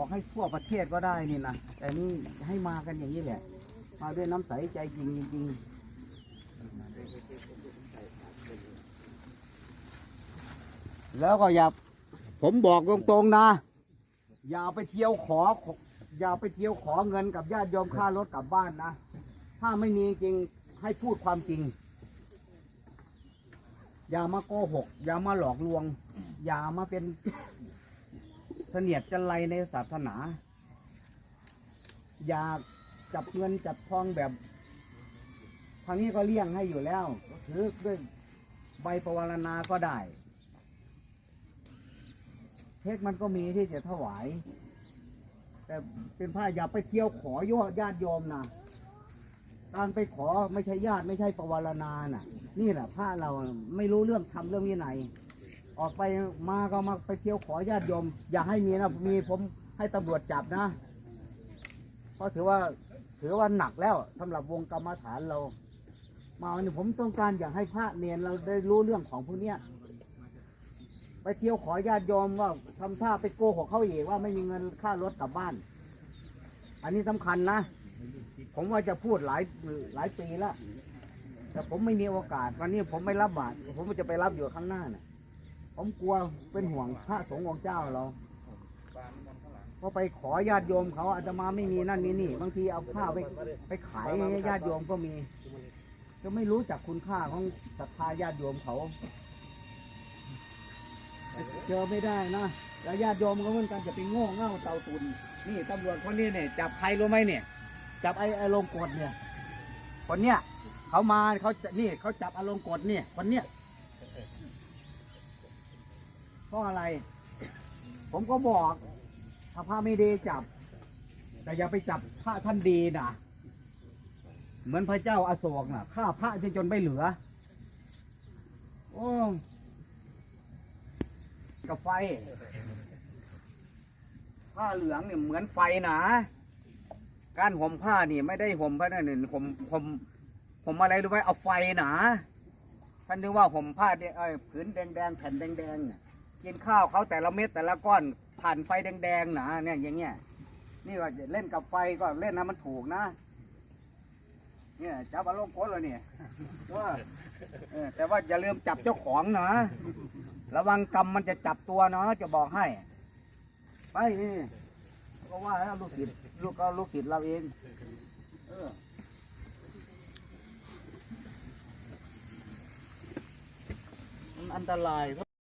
อกให้ทั่วประเทศก็ได้นี่นะแต่นี่ให้มากันอย่างนี้แหละ มาด้วยน้ำใสใจจริงจริงแล้วก็อย่าผมบอกตรงๆนะ อย่าไปเที่ยวขอ อย่าไปเที่ยวขอเงินกับญาติโยมค่ารถกลับบ้านนะ ถ้าไม่มีจริงให้พูดความจริง อย่ามาโกหก อย่ามาหลอกลวง อย่ามาเป็น เสนียดจันไรในศาสนา อย่าจับเงินจับทองแบบทางนี้ก็เลี่ยงให้อยู่แล้วถือด้วยใบปวารณาก็ได้เช็คมันก็มีที่จะถวาย แต่เป็นผ้าอย่าไปเที่ยวขอโยญาติโยมนะการไปขอไม่ใช่ญาติไม่ใช่ปวารณาน่ะ นี่แหละพระเราไม่รู้เรื่องทำเรื่องวินัย ออกไปมาก็มาไปเที่ยวขอญาติโยม อย่าให้มีนะมีผมให้ตำรวจจับนะ เพราะถือว่าถือว่าหนักแล้วสำหรับวงกรรมฐานเรา มาวันนี้ผมต้องการอยากให้พระเนียนเราได้รู้เรื่องของพวกเนี้ยไปเที่ยวขอญาติโยมว่าทำท่าไปโกหกเขาเอีกว่าไม่มีเงินค่ารถกลับบ้าน อันนี้สำคัญนะ ผมว่าจะพูดหลายหลายปีแล้วแต่ผมไม่มีโอกาส วันนี้ผมไม่รับบาตรผมจะไปรับอยู่ข้างหน้าเนี่ย ผมกลัวเป็นห่วงพระสงฆ์องค์เจ้าเราเพราะไปขอญาติโยมเขาอาจจะมาไม่มีนั่นมีนี่บางทีเอาข้าวไปไปขายให้ญาติโยมก็มีจะไม่รู้จักคุณค่าของศรัทธาญาติโยมเขาเจอไม่ได้นะแล้วญาติโยมก็เหมือนกันจะไปโง่เง่าเตาตุนนี่ตำรวจคนนี้เนี่ยจับใครรู้ไหมเนี่ยจับไอ้ไอ้ลงกดเนี่ยคนเนี้ยเขามาเขาจะนี่เขาจับอารมณ์กดเนี่ยคนเนี้ย เพราะอะไร ผมก็บอกถ้าพระไม่ดีจับ แต่อย่าไปจับพระท่านดีนะเหมือนพระเจ้าอาโศกนะฆ่าพระจนจนไม่เหลือ โอ้กับไฟผ้าเหลืองเนี่ยเหมือนไฟนะการห่มผ้านี่ไม่ได้ห่มผ้านั่นนี่ห่มห่มห่มอะไรรู้ไหมเอาไฟหนาท่านนึกว่าห่มผ้าเดเอ้ยผืนแดงๆแผ่นแดงๆเนี่ย กินข้าวเขาแต่ละเม็ดแต่ละก้อนผ่านไฟแดงๆหนาเนี่ยอย่างเงี้ยนี่ว่าเล่นกับไฟก็เล่นนะมันถูกนะ เนี่ยจับอารมณ์โคตรเลยเนี่ยว่าแต่ว่าอย่าลืมจับเจ้าของนะระวังกรรมมันจะจับตัวเนาะจะบอกให้ ไปนี่ก็ว่าแล้วลูกศิษย์ลูกก็ลูกศิษย์เราเองเอออันตราย